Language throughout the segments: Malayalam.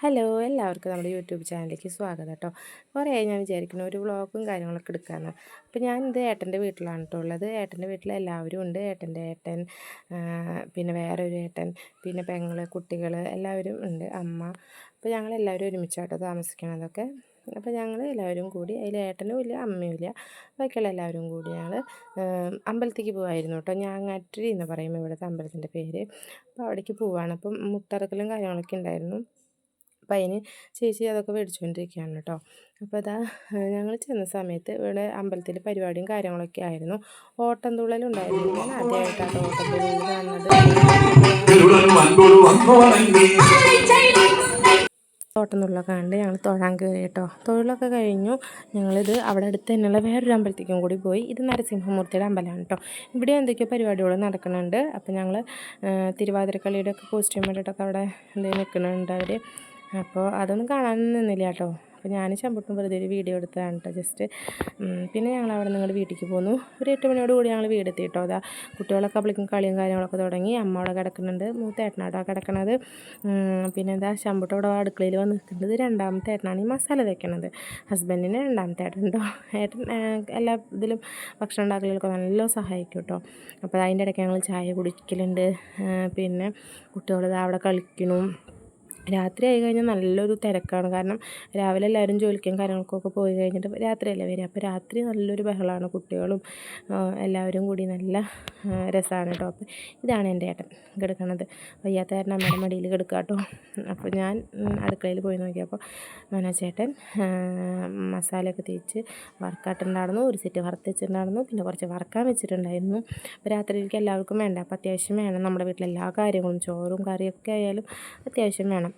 ഹലോ എല്ലാവർക്കും നമ്മുടെ യൂട്യൂബ് ചാനലിലേക്ക് സ്വാഗതം കേട്ടോ കുറേ ഞാൻ വിചാരിക്കുന്നു ഒരു വ്ളോഗും കാര്യങ്ങളൊക്കെ എടുക്കാമെന്ന് അപ്പോൾ ഞാനിത് ഏട്ടന്റെ വീട്ടിലാണ് കേട്ടോ ഉള്ളത്. ഏട്ടന്റെ വീട്ടിൽ എല്ലാവരും ഉണ്ട്. ഏട്ടന്റെ ഏട്ടൻ പിന്നെ വേറൊരു ഏട്ടൻ പിന്നെ പെങ്ങൾ കുട്ടികൾ എല്ലാവരും ഉണ്ട്. അമ്മ. അപ്പോൾ ഞങ്ങളെല്ലാവരും ഒരുമിച്ചാട്ടോ താമസിക്കണതൊക്കെ. അപ്പോൾ ഞങ്ങൾ എല്ലാവരും കൂടി അതിൽ ഏട്ടനും ഇല്ല അമ്മയും ഇല്ല. ബാക്കിയുള്ള എല്ലാവരും കൂടി ഞങ്ങൾ അമ്പലത്തേക്ക് പോകുമായിരുന്നു കേട്ടോ ഞാങ്ങാട്ടിരി എന്ന് പറയും ഇവിടുത്തെ അമ്പലത്തിന്റെ പേര്. അപ്പോൾ അവിടേക്ക് പോവാണ്. അപ്പം മുട്ടറക്കലും കാര്യങ്ങളൊക്കെ ഉണ്ടായിരുന്നു. അപ്പം അതിന് ചേച്ചി അതൊക്കെ മേടിച്ചുകൊണ്ടിരിക്കുകയാണ് കേട്ടോ അപ്പോൾ അതാ ഞങ്ങൾ ചെന്ന സമയത്ത് ഇവിടെ അമ്പലത്തിൽ പരിപാടിയും കാര്യങ്ങളൊക്കെ ആയിരുന്നു. ഓട്ടം തുള്ളലുണ്ടായിരുന്നു ഞാൻ ആദ്യമായിട്ടാണ് ഓട്ടം തുള്ളൽ കാണുന്നത് കണ്ട് ഞങ്ങൾ തൊഴാൻ കയറി കേട്ടോ തൊഴിലൊക്കെ കഴിഞ്ഞു. ഞങ്ങളിത് അവിടെ അടുത്ത് തന്നെയുള്ള വേറൊരു അമ്പലത്തേക്കും കൂടി പോയി. ഇത് നരസിംഹമൂർത്തിയുടെ അമ്പലമാണ് കേട്ടോ ഇവിടെ എന്തൊക്കെയോ പരിപാടികൾ നടക്കുന്നുണ്ട്. അപ്പോൾ ഞങ്ങൾ തിരുവാതിരക്കളിയുടെ ഒക്കെ കോസ്റ്റ്യൂം ഇട്ടിട്ടൊക്കെ അവിടെ എന്തെങ്കിലും നിൽക്കുന്നുണ്ട് അവർ അപ്പോൾ അതൊന്നും കാണാൻ നിന്നില്ല കേട്ടോ. അപ്പോൾ ഞാൻ ചമ്പട്ടും വെറുതെ ഒരു വീഡിയോ എടുത്തതാണ് കേട്ടോ ജസ്റ്റ് പിന്നെ ഞങ്ങൾ അവിടെ നിങ്ങളുടെ വീട്ടിലേക്ക് പോന്നു. ഒരു എട്ട് മണിയോട് കൂടി ഞങ്ങൾ വീടെത്തി കേട്ടോ. അതാ കുട്ടികളൊക്കെ അപ്പോഴേക്കും കളിയും കാര്യങ്ങളൊക്കെ തുടങ്ങി. അമ്മ അവിടെ കിടക്കുന്നുണ്ട്. മൂത്തേട്ടനാട്ടോ കിടക്കണത്. പിന്നെ എന്താ ചമ്പട്ട് അവിടെ അടുക്കളയിൽ വന്ന് നിൽക്കുന്നത് രണ്ടാമത്തെ ഏട്ടനാണ് ഈ മസാല വെക്കണത് ഹസ്ബൻഡിന് രണ്ടാമത്തെ ഏട്ടൻ കേട്ടോ ഏട്ടൻ എല്ലാ ഇതിലും ഭക്ഷണം ഉണ്ടാക്കലൊക്കെ നല്ല സഹായിക്കും കേട്ടോ. അപ്പോൾ അതിന്റെ ഇടയ്ക്ക് ഞങ്ങൾ ചായ കുടിക്കലുണ്ട്. പിന്നെ കുട്ടികൾ അവിടെ കളിക്കണം രാത്രി ആയി കഴിഞ്ഞാൽ നല്ലൊരു തിരക്കാണ്. കാരണം രാവിലെ എല്ലാവരും ജോലിക്കും കാര്യങ്ങൾക്കൊക്കെ പോയി കഴിഞ്ഞിട്ട് രാത്രിയല്ലേ വരിക. അപ്പോൾ രാത്രി നല്ലൊരു ബഹളമാണ്. കുട്ടികളും എല്ലാവരും കൂടി നല്ല രസമാണ് അപ്പോൾ ഇതാണ് എന്റെ ഏട്ടൻ കിടക്കണത്. വയ്യാത്ത കാരണം അമ്മയുടെ മടിയിൽ കിടക്കുക കേട്ടോ അപ്പോൾ ഞാൻ അടുക്കളയിൽ പോയി നോക്കിയപ്പോൾ മനോജേട്ടൻ മസാലയൊക്കെ തേച്ച് വറുക്കാട്ടുണ്ടായിരുന്നു ഒരു സെറ്റ് വറുത്ത് വെച്ചിട്ടുണ്ടായിരുന്നു പിന്നെ കുറച്ച് വറക്കാൻ വെച്ചിട്ടുണ്ടായിരുന്നു. അപ്പോൾ രാത്രിയിലേക്ക് എല്ലാവർക്കും വേണ്ട. അപ്പോൾ അത്യാവശ്യം വേണം. നമ്മുടെ വീട്ടിലെ എല്ലാ കാര്യങ്ങളും ചോറും കറിയൊക്കെ ആയാലും അത്യാവശ്യം വേണം.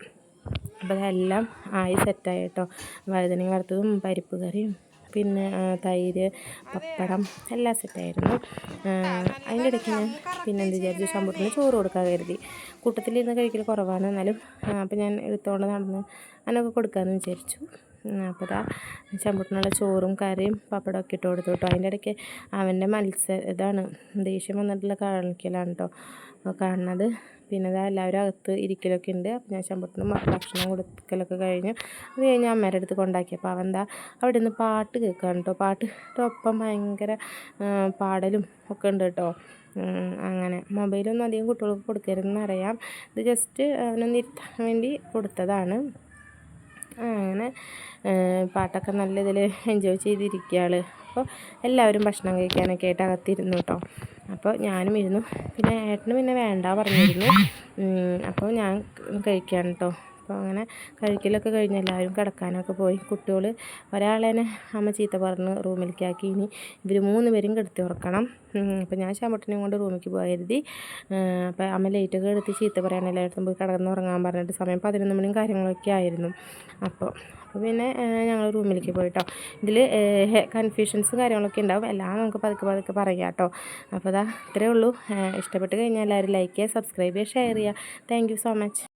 അപ്പോൾ അതെല്ലാം ആയി സെറ്റായി കേട്ടോ വഴുതനങ്ങ വറുത്തതും പരിപ്പ് കറിയും പിന്നെ തൈര് പപ്പടം എല്ലാം സെറ്റായിരുന്നു. അതിന്റെ ഇടയ്ക്ക് ഞാൻ പിന്നെ എന്ത് വിചാരിച്ചു ശമ്പൂട്ടിന് ചോറ് കൊടുക്കാൻ കരുതി. കൂട്ടത്തിലിരുന്ന് കഴിക്കൽ കുറവാണ് എന്നാലും അപ്പോൾ ഞാൻ എടുത്തുകൊണ്ട് നടന്ന് അതിനൊക്കെ കൊടുക്കാമെന്ന് വിചാരിച്ചു. അപ്പോൾ ഇതാ ചമ്പൂട്ടിനുള്ള ചോറും കറിയും പപ്പടമൊക്കെ ഇട്ട് കൊടുത്തു കേട്ടോ. അതിന്റെ ഇടയ്ക്ക് അവന്റെ മത്സരം ഇതാണ് ദേഷ്യം വന്നിട്ടുള്ള കാണിക്കലാണ് കേട്ടോ. കാണുന്നത് പിന്നെ ഇതാ എല്ലാവരും അകത്ത് ഇരിക്കലൊക്കെ ഉണ്ട്. അപ്പോൾ ഞാൻ ചമ്പട്ടിന് ഭക്ഷണം കൊടുക്കലൊക്കെ കഴിഞ്ഞു. അത് കഴിഞ്ഞ് അമ്മേരെ അടുത്ത് കൊണ്ടാക്കിയപ്പോൾ അവൻ എന്താ അവിടെ നിന്ന് പാട്ട് കേൾക്കുകയാണ് കേട്ടോ. പാട്ട് ഒപ്പം ഭയങ്കര പാടലും ഒക്കെ ഉണ്ട് കേട്ടോ. അങ്ങനെ മൊബൈലൊന്നും അധികം കുട്ടികൾക്ക് കൊടുക്കരുതെന്നറിയാം. ഇത് ജസ്റ്റ് അവനൊന്ന് ഇരുത്താൻ വേണ്ടി കൊടുത്തതാണ്. അങ്ങനെ പാട്ടൊക്കെ നല്ല ഇതിൽ എൻജോയ് ചെയ്തിരിക്കുകയാണ്. അപ്പോൾ എല്ലാവരും ഭക്ഷണം കഴിക്കാനൊക്കെ ആയിട്ട് അകത്തിരുന്നു കേട്ടോ. അപ്പോൾ ഞാനും ഇരുന്നു. പിന്നെ ഏട്ടന് പിന്നെ വേണ്ട പറഞ്ഞിരുന്നു. അപ്പോൾ ഞാൻ കഴിക്കാൻ കേട്ടോ. അപ്പോൾ അങ്ങനെ കഴിക്കലൊക്കെ കഴിഞ്ഞ് എല്ലാവരും കിടക്കാനൊക്കെ പോയി. കുട്ടികൾ ഒരാളെന്നെ അമ്മ ചീത്ത പറഞ്ഞ് റൂമിലേക്ക് ആക്കി. ഇനി ഇവർ മൂന്ന് പേരും കിടത്തി ഉറക്കണം. അപ്പോൾ ഞാൻ ശാമ്പട്ടിനെയും കൊണ്ട് റൂമിലേക്ക് പോകരുതി കരുതി. അപ്പോൾ അമ്മ ലൈറ്റൊക്കെ എടുത്ത് ചീത്ത പറയാൻ എല്ലായിടത്തും പോയി കിടന്നുറങ്ങാൻ പറഞ്ഞിട്ട് സമയം പതിനൊന്ന് മണിയും കാര്യങ്ങളൊക്കെ ആയിരുന്നു. അപ്പോൾ അപ്പോൾ പിന്നെ ഞങ്ങൾ റൂമിലേക്ക് പോയിട്ടോ. ഇതിൽ കൺഫ്യൂഷൻസും കാര്യങ്ങളൊക്കെ ഉണ്ടാവും. എല്ലാം നമുക്ക് പതുക്കെ പതുക്കെ പറയാം കേട്ടോ. അപ്പോൾ അതാ ഇത്രയേ ഉള്ളൂ. ഇഷ്ടപ്പെട്ട് കഴിഞ്ഞാൽ എല്ലാവരും ലൈക്ക് ചെയ്യുക സബ്സ്ക്രൈബ് ചെയ്യുക ഷെയർ ചെയ്യുക. Thank so much